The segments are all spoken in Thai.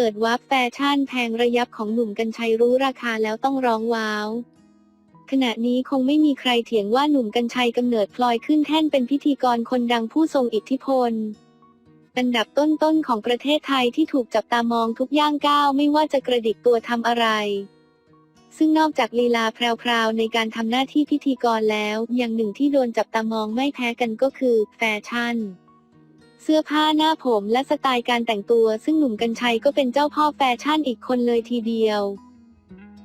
ปิดวับแฟชั่นแพงระยับของหนุ่มกัญชัยรู้ราคาแล้วต้องร้องว้าว ขณะนี้คงไม่มีใครเถียงว่าหนุ่มกัญชัยกำเนิดพลอยขึ้นแท่นเป็นพิธีกรคนดังผู้ทรงอิทธิพล อันดับต้นๆของประเทศไทยที่ถูกจับตามองทุกย่างก้าวไม่ว่าจะกระดิกตัวทำอะไร ซึ่งนอกจากลีลาแพรวๆในการทำหน้าที่พิธีกรแล้ว อย่างหนึ่งที่โดนจับตามองไม่แพ้กันก็คือ แฟชั่น เสื้อผ้าหน้าผมและสไตล์การแต่งตัว ซึ่งหนุ่มกัญชัยก็เป็นเจ้าพ่อแฟชั่นอีกคนเลยทีเดียว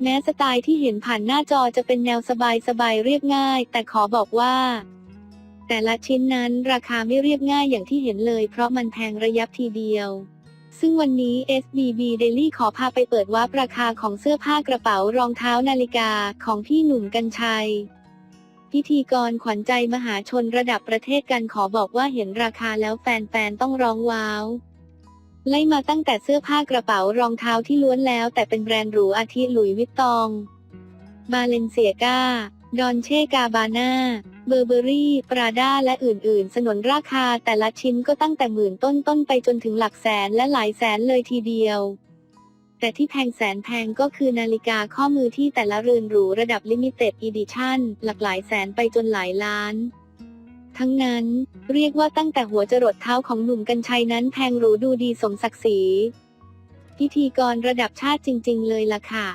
แม้สไตล์ที่เห็นผ่านหน้าจอจะเป็นแนวสบายๆเรียบง่าย แต่ขอบอกว่า แต่ละชิ้นนั้นราคาไม่เรียบง่ายอย่างที่เห็นเลย เพราะมันแพงระยับทีเดียว ซึ่งวันนี้ SBB Daily ขอพาไปเปิดวาราคาของเสื้อผ้ากระเป๋ารองเท้านาฬิกาของพี่หนุ่มกัญชัย พิธีกรขวัญใจมหาชนระดับประเทศกันขอบอกว่าเห็นราคาแล้วแฟนๆ ต้องร้องว้าว ไล่มาตั้งแต่เสื้อผ้ากระเป๋ารองเท้าที่ล้วนแล้ว แต่เป็นแบรนด์หรูอาทิหลุยวิตตอง บาเลนเซียกาดอนเช่กาบาน่าเบอร์เบอรี่ ปราด้า และอื่น ๆ สนนราคาแต่ละชิ้นก็ตั้งแต่หมื่นต้น ๆ ไปจนถึงหลักแสนและหลายแสนเลยทีเดียว แต่ที่แพงแสนแพงก็คือนาฬิกาข้อมือที่แต่ละเรือนหรูระดับลิมิเต็ดอีดิชั่นหลักหลายแสนไปจนหลายล้าน ทั้งนั้นเรียกว่าตั้งแต่หัวจรดเท้าของหนุ่มกัญชัยนั้นแพงหรูดูดีสมศักดิ์ศรีพิธีกรระดับชาติจริง ๆ เลยล่ะค่ะ